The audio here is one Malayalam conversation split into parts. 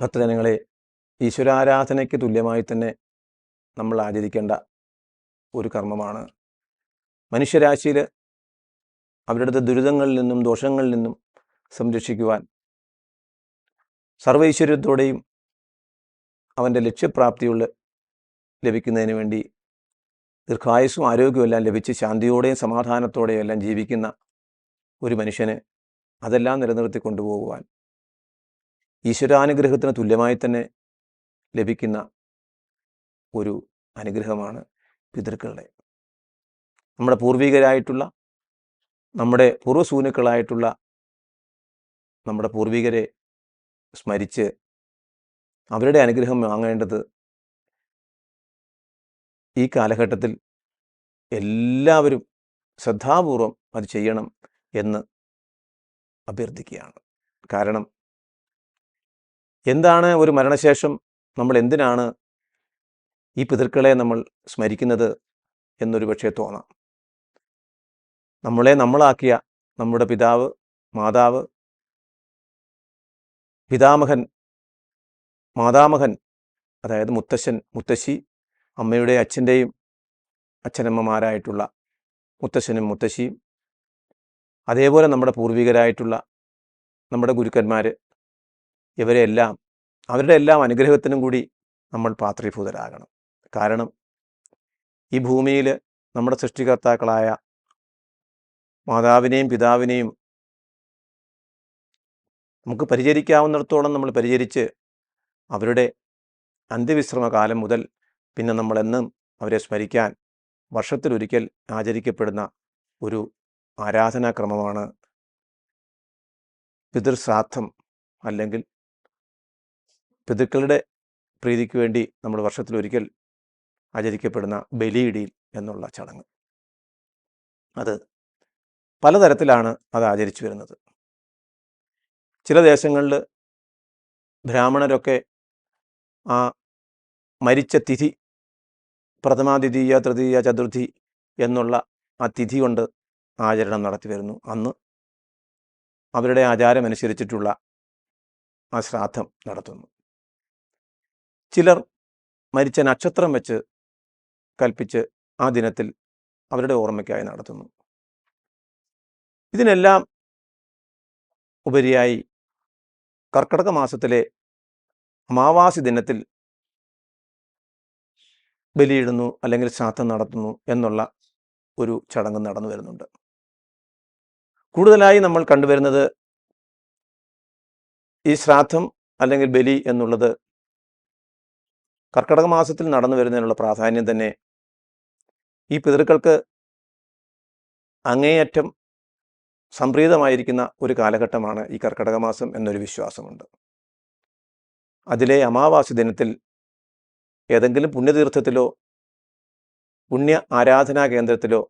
ഭക്തജനങ്ങളെ ഈശ്വരാരാധനയ്ക്ക് തുല്യമായി തന്നെ നമ്മൾ ആചരിക്കേണ്ട ഒരു കർമ്മമാണ്. മനുഷ്യരാശിയിൽ അവരുടെ ദുരിതങ്ങളിൽ നിന്നും ദോഷങ്ങളിൽ നിന്നും സംരക്ഷിക്കുവാൻ സർവൈശ്വര്യത്തോടെയും അവന്റെ ലക്ഷ്യപ്രാപ്തിയുള്ള ലഭിക്കുന്നതിന് വേണ്ടി ദീർഘായുസ്സും ആരോഗ്യവും എല്ലാം ലഭിച്ച് ശാന്തിയോടെയും സമാധാനത്തോടെയും എല്ലാം ജീവിക്കുന്ന ഒരു മനുഷ്യന് അതെല്ലാം നിലനിർത്തി കൊണ്ടുപോകുവാൻ ഈശ്വരാനുഗ്രഹത്തിന് തുല്യമായി തന്നെ ലഭിക്കുന്ന ഒരു അനുഗ്രഹമാണ് പിതൃക്കളുടെ. നമ്മുടെ പൂർവികരായിട്ടുള്ള നമ്മുടെ പൂർവസൂനുക്കളായിട്ടുള്ള നമ്മുടെ പൂർവികരെ സ്മരിച്ച് അവരുടെ അനുഗ്രഹം വാങ്ങേണ്ടത് ഈ കാലഘട്ടത്തിൽ എല്ലാവരും ശ്രദ്ധാപൂർവം അത് ചെയ്യണം എന്ന് അഭ്യർത്ഥിക്കുകയാണ്. കാരണം എന്താണ് ഒരു മരണശേഷം? നമ്മൾ എന്തിനാണ് ഈ പിതൃക്കളെ നമ്മൾ സ്മരിക്കുന്നത് എന്നൊരു പക്ഷേ തോന്നാം. നമ്മളെ നമ്മളാക്കിയ നമ്മുടെ പിതാവ് മാതാവ് പിതാമഹൻ മാതാമഹൻ അതായത് മുത്തശ്ശൻ മുത്തശ്ശി അമ്മയുടെ അച്ഛന്റെയും അച്ഛനമ്മമാരായിട്ടുള്ള മുത്തശ്ശനും മുത്തശ്ശിയും അതേപോലെ നമ്മുടെ പൂർവികരായിട്ടുള്ള നമ്മുടെ ഗുരുക്കന്മാർ ഇവരെല്ലാം അവരുടെ എല്ലാം അനുഗ്രഹത്തിനും കൂടി നമ്മൾ പാത്രീഭൂതരാകണം. കാരണം ഈ ഭൂമിയിൽ നമ്മുടെ സൃഷ്ടികർത്താക്കളായ മാതാവിനെയും പിതാവിനെയും നമുക്ക് പരിചരിക്കാവുന്നിടത്തോളം നമ്മൾ പരിചരിച്ച് അവരുടെ അന്ത്യവിശ്രമകാലം മുതൽ പിന്നെ നമ്മളെന്നും അവരെ സ്മരിക്കാൻ വർഷത്തിലൊരിക്കൽ ആചരിക്കപ്പെടുന്ന ഒരു ആരാധനാക്രമമാണ് പിതൃശ്രാദ്ധം അല്ലെങ്കിൽ പിതൃക്കളുടെ പ്രീതിക്ക് വേണ്ടി നമ്മൾ വർഷത്തിലൊരിക്കൽ ആചരിക്കപ്പെടുന്ന ബലിയിടിയിൽ എന്നുള്ള ചടങ്ങ്. അത് പലതരത്തിലാണ് അത് ആചരിച്ചു വരുന്നത്. ചില ദേശങ്ങളിൽ ബ്രാഹ്മണരൊക്കെ ആ മരിച്ച തിഥി പ്രഥമ തൃതീയ ചതുർത്ഥി എന്നുള്ള ആ തിഥി കൊണ്ട് ആചരണം നടത്തി വരുന്നു. അന്ന് അവരുടെ ആചാരമനുസരിച്ചിട്ടുള്ള ആ ശ്രാദ്ധം നടത്തുന്നു. ചിലർ മരിച്ച നക്ഷത്രം വെച്ച് കൽപ്പിച്ച് ആ ദിനത്തിൽ അവരുടെ ഓർമ്മയ്ക്കായി നടത്തുന്നു. ഇതിനെല്ലാം ഉപരിയായി കർക്കടക മാസത്തിലെ അമാവാസി ദിനത്തിൽ ബലിയിടുന്നു അല്ലെങ്കിൽ ശ്രാദ്ധം നടത്തുന്നു എന്നുള്ള ഒരു ചടങ്ങ് നടന്നു വരുന്നുണ്ട്. കൂടുതലായി നമ്മൾ കണ്ടുവരുന്നത് ഈ ശ്രാദ്ധം അല്ലെങ്കിൽ ബലി എന്നുള്ളത് കർക്കടക മാസത്തിൽ നടന്നു വരുന്നതിനുള്ള പ്രാധാന്യം തന്നെ ഈ പിതൃക്കൾക്ക് അങ്ങേയറ്റം സംപ്രീതമായിരിക്കുന്ന ഒരു കാലഘട്ടമാണ് ഈ കർക്കിടക മാസം എന്നൊരു വിശ്വാസമുണ്ട്. അതിലെ അമാവാസി ദിനത്തിൽ ഏതെങ്കിലും പുണ്യതീർത്ഥത്തിലോ പുണ്യ ആരാധനാ കേന്ദ്രത്തിലോ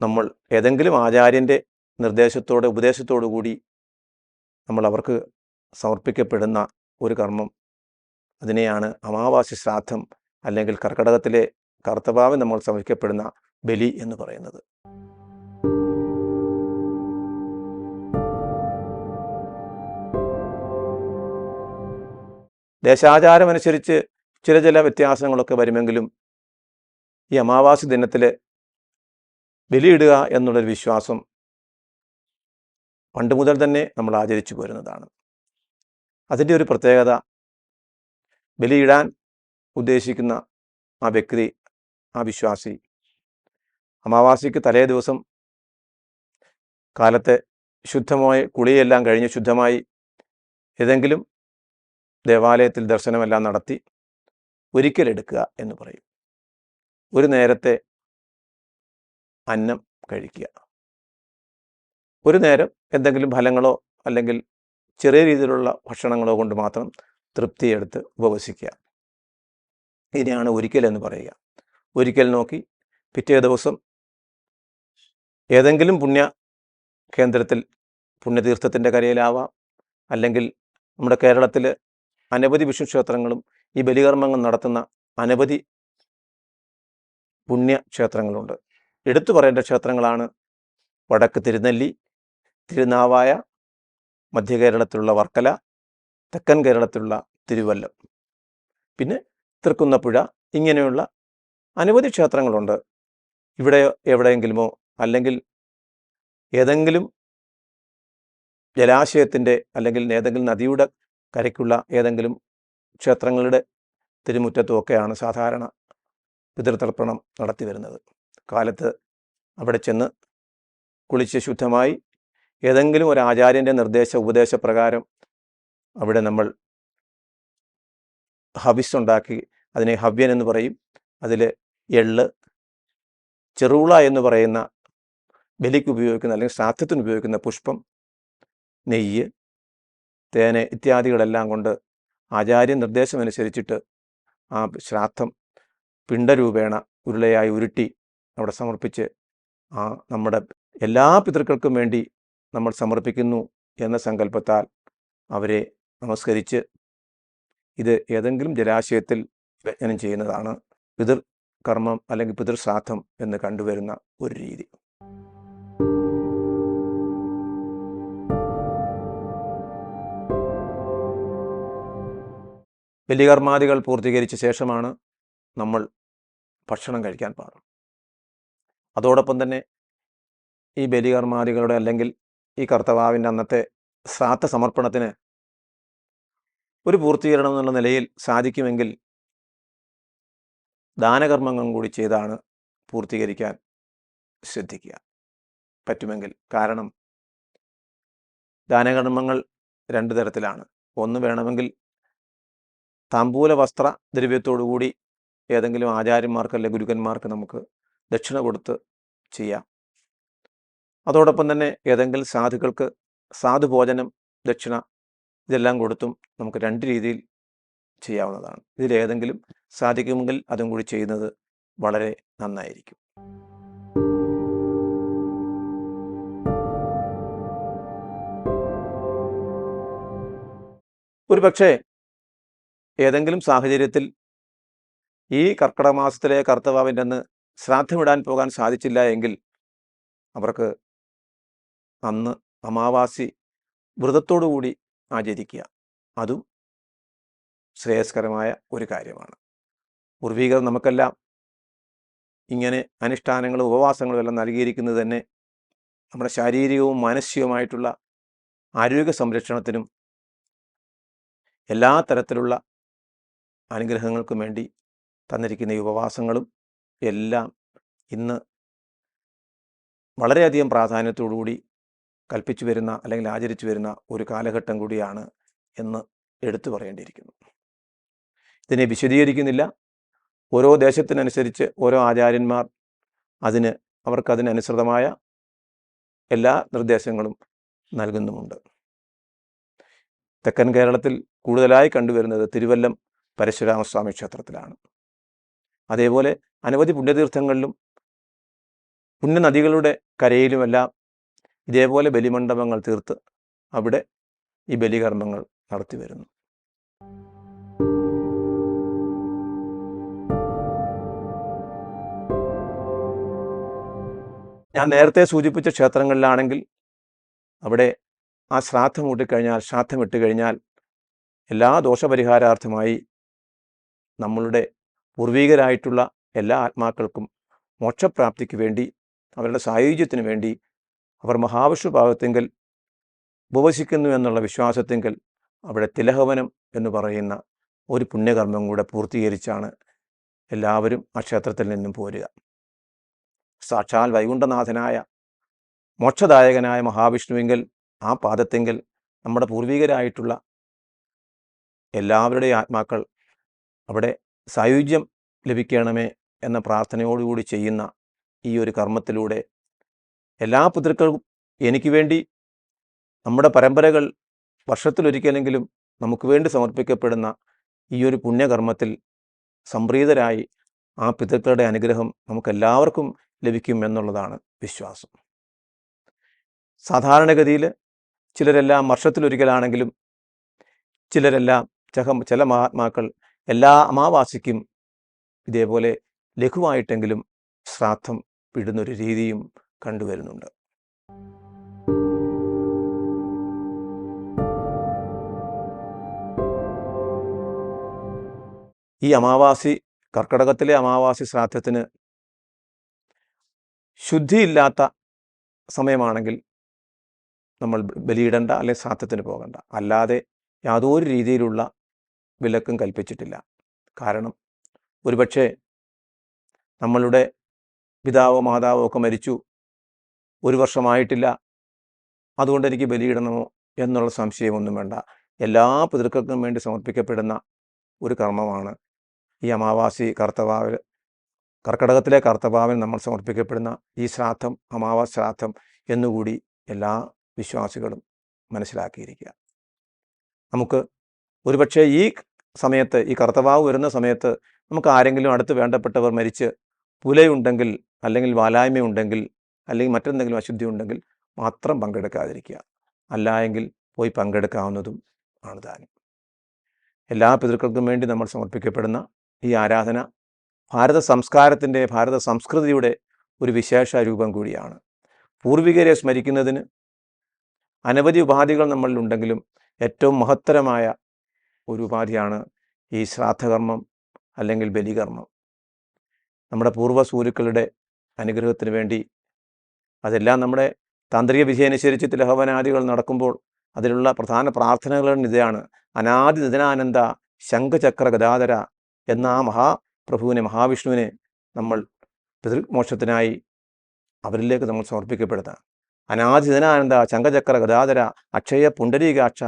നമ്മൾ ഏതെങ്കിലും ആചാര്യന്റെ നിർദ്ദേശത്തോടെ ഉപദേശത്തോടു കൂടി നമ്മൾ അവർക്ക് സമർപ്പിക്കപ്പെടുന്ന ഒരു കർമ്മം അതിനെയാണ് അമാവാസി ശ്രാദ്ധം അല്ലെങ്കിൽ കർക്കടകത്തിലെ കർത്തഭാവം നമ്മൾ സമർപ്പിക്കപ്പെടുന്ന ബലി എന്ന് പറയുന്നത്. ദേശാചാരമനുസരിച്ച് ചില ചില വ്യത്യാസങ്ങളൊക്കെ വരുമെങ്കിലും ഈ അമാവാസി ദിനത്തിൽ ബലിയിടുക എന്നുള്ളൊരു വിശ്വാസം പണ്ട് മുതൽ തന്നെ നമ്മൾ ആചരിച്ചു പോരുന്നതാണ്. അതിന്റെ ഒരു പ്രത്യേകത ബലിയിടാൻ ഉദ്ദേശിക്കുന്ന ആ വ്യക്തി ആ വിശ്വാസി. അമാവാസിക്ക് തലേ ദിവസം കാലത്തെ ശുദ്ധമായ കുളിയെല്ലാം കഴിഞ്ഞ് ശുദ്ധമായി ഏതെങ്കിലും ദേവാലയത്തിൽ ദർശനമെല്ലാം നടത്തി ഒരിക്കലെടുക്കുക എന്ന് പറയും. ഒരു നേരത്തെ അന്നം കഴിക്കുക. ഒരു നേരം എന്തെങ്കിലും ഫലങ്ങളോ അല്ലെങ്കിൽ ചെറിയ രീതിയിലുള്ള ഭക്ഷണങ്ങളോ കൊണ്ട് മാത്രം തൃപ്തിയെടുത്ത് ഉപവസിക്കുക. ഇതിനെയാണ് ഒരിക്കൽ എന്ന് പറയുക. ഒരിക്കൽ നോക്കി പിറ്റേ ദിവസം ഏതെങ്കിലും പുണ്യ കേന്ദ്രത്തിൽ പുണ്യതീർത്ഥത്തിന്റെ കരയിലാവാം അല്ലെങ്കിൽ നമ്മുടെ കേരളത്തിൽ അനവധി വിഷ്ണു ക്ഷേത്രങ്ങളും ഈ ബലികർമ്മങ്ങൾ നടത്തുന്ന അനവധി പുണ്യ ക്ഷേത്രങ്ങളുണ്ട്. എടുത്തു പറയേണ്ട ക്ഷേത്രങ്ങളാണ് വടക്ക് തിരുനെല്ലി തിരുനാവായ മധ്യ കേരളത്തിലുള്ള വർക്കല തെക്കൻ കേരളത്തിലുള്ള തിരുവല്ലം. പിന്നെ തൃക്കുന്നപ്പുഴ ഇങ്ങനെയുള്ള അനവധി ക്ഷേത്രങ്ങളുണ്ട്. ഇവിടെ എവിടെയെങ്കിലുമോ അല്ലെങ്കിൽ ഏതെങ്കിലും ജലാശയത്തിന്റെ അല്ലെങ്കിൽ ഏതെങ്കിലും നദിയുടെ കരയ്ക്കുള്ള ഏതെങ്കിലും ക്ഷേത്രങ്ങളുടെ തിരുമുറ്റത്തുമൊക്കെയാണ് സാധാരണ പിതൃതർപ്പണം നടത്തി വരുന്നത്. കാലത്ത് അവിടെ ചെന്ന് കുളിച്ച് ശുദ്ധമായി ഏതെങ്കിലും ഒരു ആചാര്യന്റെ നിർദ്ദേശ ഉപദേശപ്രകാരം അവിടെ നമ്മൾ ഹവിസ് ഉണ്ടാക്കി അതിനെ ഹവ്യൻ എന്ന് പറയും. അതിൽ എള്ള് ചെറുള എന്ന് പറയുന്ന ബലിക്ക് ഉപയോഗിക്കുന്ന അല്ലെങ്കിൽ ശ്രാദ്ധത്തിന് ഉപയോഗിക്കുന്ന പുഷ്പം നെയ്യ് തേന് ഇത്യാദികളെല്ലാം കൊണ്ട് ആചാര്യ നിർദ്ദേശമനുസരിച്ചിട്ട് ആ ശ്രാദ്ധം പിണ്ടരൂപേണ ഉരുളയായി ഉരുട്ടി അവിടെ സമർപ്പിച്ച് ആ നമ്മുടെ എല്ലാ പിതൃക്കൾക്കും വേണ്ടി നമ്മൾ സമർപ്പിക്കുന്നു എന്ന സങ്കല്പത്താൽ അവരെ നമസ്കരിച്ച് ഇത് ഏതെങ്കിലും ജലാശയത്തിൽ യജ്ഞനം ചെയ്യുന്നതാണ് പിതൃകർമ്മം അല്ലെങ്കിൽ പിതൃശ്രാദ്ധം എന്ന് കണ്ടുവരുന്ന ഒരു രീതി. ബലികർമാദികൾ പൂർത്തീകരിച്ച ശേഷമാണ് നമ്മൾ ഭക്ഷണം കഴിക്കാൻ പാടും. അതോടൊപ്പം തന്നെ ഈ ബലികർമാദികളുടെ അല്ലെങ്കിൽ ഈ കർത്തവാവിന്റെ അന്നത്തെ ശ്രാദ്ധ സമർപ്പണത്തിന് ഒരു പൂർത്തീകരണം എന്നുള്ള നിലയിൽ സാധിക്കുമെങ്കിൽ ദാനകർമ്മങ്ങൾ കൂടി ചെയ്താണ് പൂർത്തീകരിക്കാൻ ശ്രദ്ധിക്കുക. പറ്റുമെങ്കിൽ. കാരണം ദാനകർമ്മങ്ങൾ രണ്ട് തരത്തിലാണ്. ഒന്ന് വേണമെങ്കിൽ താമ്പൂല വസ്ത്ര ദ്രവ്യത്തോടുകൂടി ഏതെങ്കിലും ആചാര്യന്മാർക്ക് അല്ലെങ്കിൽ ഗുരുക്കന്മാർക്ക് നമുക്ക് ദക്ഷിണ കൊടുത്ത് ചെയ്യാം. അതോടൊപ്പം തന്നെ ഏതെങ്കിലും സാധുക്കൾക്ക് സാധുഭോജനം ദക്ഷിണ ഇതെല്ലാം കൊടുത്തും നമുക്ക് രണ്ട് രീതിയിൽ ചെയ്യാവുന്നതാണ്. ഇതിലേതെങ്കിലും സാധിക്കുമെങ്കിൽ അതും കൂടി ചെയ്യുന്നത് വളരെ നന്നായിരിക്കും. ഒരു പക്ഷേ ഏതെങ്കിലും സാഹചര്യത്തിൽ ഈ കർക്കിടക മാസത്തിലെ കർത്തവാവിന്റെ അന്ന് ശ്രാദ്ധമിടാൻ പോകാൻ സാധിച്ചില്ല എങ്കിൽ അവർക്ക് അന്ന് അമാവാസി വ്രതത്തോടുകൂടി ആചരിക്കുക. അതും ശ്രേയസ്കരമായ ഒരു കാര്യമാണ്. പൂർവീകർ നമുക്കെല്ലാം ഇങ്ങനെ അനുഷ്ഠാനങ്ങളും ഉപവാസങ്ങളും എല്ലാം നൽകിയിരിക്കുന്നത് തന്നെ നമ്മുടെ ശാരീരികവും മാനസികവുമായിട്ടുള്ള ആരോഗ്യ സംരക്ഷണത്തിനും എല്ലാ തരത്തിലുള്ള അനുഗ്രഹങ്ങൾക്കും വേണ്ടി തന്നിരിക്കുന്ന ഈ ഉപവാസങ്ങളും എല്ലാം ഇന്ന് വളരെയധികം പ്രാധാന്യത്തോടുകൂടി കൽപ്പിച്ചു വരുന്ന അല്ലെങ്കിൽ ആചരിച്ചു വരുന്ന ഒരു കാലഘട്ടം കൂടിയാണ് എന്ന് എടുത്തു പറയേണ്ടിയിരിക്കുന്നു. ഇതിനെ വിശദീകരിക്കുന്നില്ല. ഓരോ ദേശത്തിനനുസരിച്ച് ഓരോ ആചാര്യന്മാർ അതിന് അവർക്കതിനനുസൃതമായ എല്ലാ നിർദ്ദേശങ്ങളും നൽകുന്നുമുണ്ട്. തെക്കൻ കേരളത്തിൽ കൂടുതലായി കണ്ടുവരുന്നത് തിരുവല്ലം പരശുരാമസ്വാമി ക്ഷേത്രത്തിലാണ്. അതേപോലെ അനവധി പുണ്യതീർത്ഥങ്ങളിലും പുണ്യനദികളുടെ കരയിലുമെല്ലാം ഇതേപോലെ ബലിമണ്ഡപങ്ങൾ തീർത്ത് അവിടെ ഈ ബലികർമ്മങ്ങൾ നടത്തി വരുന്നു. ഞാൻ നേരത്തെ സൂചിപ്പിച്ച ക്ഷേത്രങ്ങളിലാണെങ്കിൽ അവിടെ ആ ശ്രാദ്ധം കൂട്ടിക്കഴിഞ്ഞാൽ ശ്രാദ്ധം ഇട്ട് കഴിഞ്ഞാൽ എല്ലാ ദോഷപരിഹാരാർത്ഥമായി നമ്മളുടെ പൂർവീകരായിട്ടുള്ള എല്ലാ ആത്മാക്കൾക്കും മോക്ഷപ്രാപ്തിക്ക് വേണ്ടി അവരുടെ സായുജ്യത്തിന് വേണ്ടി അവർ മഹാവിഷ്ണു ഭാഗത്തെങ്കിൽ ഉപവസിക്കുന്നു എന്നുള്ള വിശ്വാസത്തെങ്കിൽ അവിടെ തിലഹവനം എന്ന് പറയുന്ന ഒരു പുണ്യകർമ്മം കൂടെ പൂർത്തീകരിച്ചാണ് എല്ലാവരും ആ ക്ഷേത്രത്തിൽ നിന്നും പോരുക. സാക്ഷാൽ വൈകുണ്ഠനാഥനായ മോക്ഷദായകനായ മഹാവിഷ്ണുവെങ്കിൽ ആ പാദത്തെങ്കിൽ നമ്മുടെ പൂർവികരായിട്ടുള്ള എല്ലാവരുടെയും ആത്മാക്കൾ അവിടെ സായുജ്യം ലഭിക്കണമേ എന്ന പ്രാർത്ഥനയോടുകൂടി ചെയ്യുന്ന ഈ ഒരു കർമ്മത്തിലൂടെ എല്ലാ പിതൃക്കൾക്കും എനിക്ക് വേണ്ടി നമ്മുടെ പരമ്പരകൾ വർഷത്തിലൊരിക്കലെങ്കിലും നമുക്ക് വേണ്ടി സമർപ്പിക്കപ്പെടുന്ന ഈ ഒരു പുണ്യകർമ്മത്തിൽ സംപ്രീതരായി ആ പിതൃക്കളുടെ അനുഗ്രഹം നമുക്കെല്ലാവർക്കും ലഭിക്കും എന്നുള്ളതാണ് വിശ്വാസം. സാധാരണഗതിയിൽ ചിലരെല്ലാം വർഷത്തിലൊരിക്കലാണെങ്കിലും ചിലരെല്ലാം ചഹ ചില മഹാത്മാക്കൾ എല്ലാ അമാവാസിക്കും ഇതേപോലെ ലഘുവായിട്ടെങ്കിലും ശ്രാദ്ധം ഇടുന്നൊരു രീതിയും കണ്ടുവരുന്നുണ്ട്. ഈ അമാവാസി കർക്കടകത്തിലെ അമാവാസി ശ്രാദ്ധത്തിന് ശുദ്ധിയില്ലാത്ത സമയമാണെങ്കിൽ നമ്മൾ ബലിയിടണ്ട അല്ലെങ്കിൽ ശ്രാദ്ധത്തിന് പോകണ്ട. അല്ലാതെ യാതൊരു രീതിയിലുള്ള വിലക്കും കൽപ്പിച്ചിട്ടില്ല. കാരണം ഒരുപക്ഷെ നമ്മളുടെ പിതാവോ മാതാവോ ഒക്കെ മരിച്ചു ഒരു വർഷമായിട്ടില്ല. അതുകൊണ്ട് എനിക്ക് ബലിയിടണമോ എന്നുള്ള സംശയമൊന്നും വേണ്ട. എല്ലാ പിതൃക്കൾക്കും വേണ്ടി സമർപ്പിക്കപ്പെടുന്ന ഒരു കർമ്മമാണ് ഈ അമാവാസി കർത്തവാവിൽ കർക്കടകത്തിലെ കർത്തവാവിൽ നമ്മൾ സമർപ്പിക്കപ്പെടുന്ന ഈ ശ്രാദ്ധം അമാവാസി ശ്രാദ്ധം എന്നുകൂടി എല്ലാ വിശ്വാസികളും മനസ്സിലാക്കിയിരിക്കുക. നമുക്ക് ഒരുപക്ഷെ ഈ സമയത്ത് ഈ കർത്തവാവ് വരുന്ന സമയത്ത് നമുക്ക് ആരെങ്കിലും അടുത്ത് വേണ്ടപ്പെട്ടവർ മരിച്ച് പുലയുണ്ടെങ്കിൽ അല്ലെങ്കിൽ വാലായ്മയുണ്ടെങ്കിൽ അല്ലെങ്കിൽ മറ്റെന്തെങ്കിലും അശുദ്ധി ഉണ്ടെങ്കിൽ മാത്രം പങ്കെടുക്കാതിരിക്കുക. അല്ല എങ്കിൽ പോയി പങ്കെടുക്കാവുന്നതും ആണ് ദാനം. എല്ലാ പിതൃക്കൾക്കും വേണ്ടി നമ്മൾ സമർപ്പിക്കപ്പെടുന്ന ഈ ആരാധന ഭാരത സംസ്കാരത്തിന്റെ ഭാരത സംസ്കൃതിയുടെ ഒരു വിശേഷ രൂപം കൂടിയാണ്. പൂർവികരെ സ്മരിക്കുന്നതിന് അനവധി ഉപാധികൾ നമ്മളിലുണ്ടെങ്കിലും ഏറ്റവും മഹത്തരമായ ഒരു ഉപാധിയാണ് ഈ ശ്രാദ്ധകർമ്മം അല്ലെങ്കിൽ ബലികർമ്മം. നമ്മുടെ പൂർവസൂരുക്കളുടെ അനുഗ്രഹത്തിന് വേണ്ടി അതെല്ലാം നമ്മുടെ താന്ത്രിക വിധിയനുസരിച്ച് തിലഹവനാദികൾ നടക്കുമ്പോൾ അതിലുള്ള പ്രധാന പ്രാർത്ഥനകൾ ഇതാണ്. അനാദി നിതനാനന്ദ ശംഖചക്ര ഗദാധര എന്ന ആ മഹാപ്രഭുവിനെ മഹാവിഷ്ണുവിനെ നമ്മൾ പിതൃമോക്ഷത്തിനായി അവരിലേക്ക് നമ്മൾ സമർപ്പിക്കപ്പെടുത്താം അനാദിതനാനന്ദ ശംഖചക്ര ഗദാധര അക്ഷയ പുണ്ടരീകാക്ഷ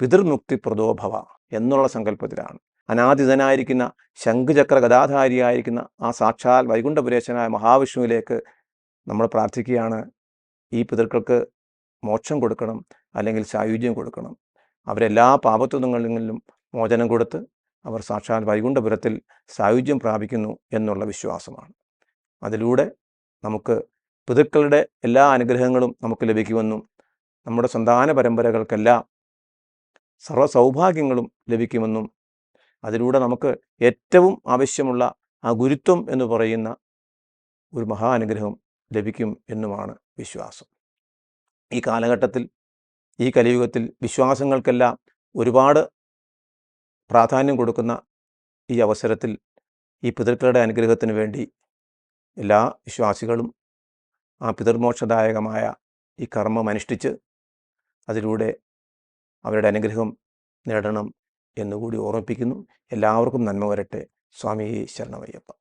പിതൃമുക്തി പ്രദോഭവ എന്നുള്ള സങ്കല്പത്തിലാണ്. അനാദിതനായിരിക്കുന്ന ശംഖുചക്ര ഗദാധാരിയായിരിക്കുന്ന ആ സാക്ഷാൽ വൈകുണ്ഠപുരേശനായ മഹാവിഷ്ണുവിലേക്ക് നമ്മൾ പ്രാർത്ഥിക്കുകയാണ് ഈ പിതൃക്കൾക്ക് മോക്ഷം കൊടുക്കണം അല്ലെങ്കിൽ സായുജ്യം കൊടുക്കണം. അവരെല്ലാ പാപത്വങ്ങളിലും മോചനം കൊടുത്ത് അവർ സാക്ഷാൽ വൈകുണ്ഠപുരത്തിൽ സായുജ്യം പ്രാപിക്കുന്നു എന്നുള്ള വിശ്വാസമാണ്. അതിലൂടെ നമുക്ക് പിതൃക്കളുടെ എല്ലാ അനുഗ്രഹങ്ങളും നമുക്ക് ലഭിക്കുമെന്നും നമ്മുടെ സന്താന പരമ്പരകൾക്കെല്ലാം സർവ സൗഭാഗ്യങ്ങളും ലഭിക്കുമെന്നും അതിലൂടെ നമുക്ക് ഏറ്റവും ആവശ്യമുള്ള ആ ഗുരുത്വം എന്ന് പറയുന്ന ഒരു മഹാ അനുഗ്രഹം ലഭിക്കും എന്നുമാണ് വിശ്വാസം. ഈ കാലഘട്ടത്തിൽ ഈ കലിയുഗത്തിൽ വിശ്വാസങ്ങൾക്കെല്ലാം ഒരുപാട് പ്രാധാന്യം കൊടുക്കുന്ന ഈ അവസരത്തിൽ ഈ പിതൃക്കളുടെ അനുഗ്രഹത്തിന് വേണ്ടി എല്ലാ വിശ്വാസികളും ആ പിതൃമോക്ഷദായകമായ ഈ കർമ്മം അനുഷ്ഠിച്ച് അതിലൂടെ അവരുടെ അനുഗ്രഹം നേടണം എന്നുകൂടി ഓർമ്മിപ്പിക്കുന്നു. എല്ലാവർക്കും നന്മ വരട്ടെ. സ്വാമി ശരണമയ്യപ്പ.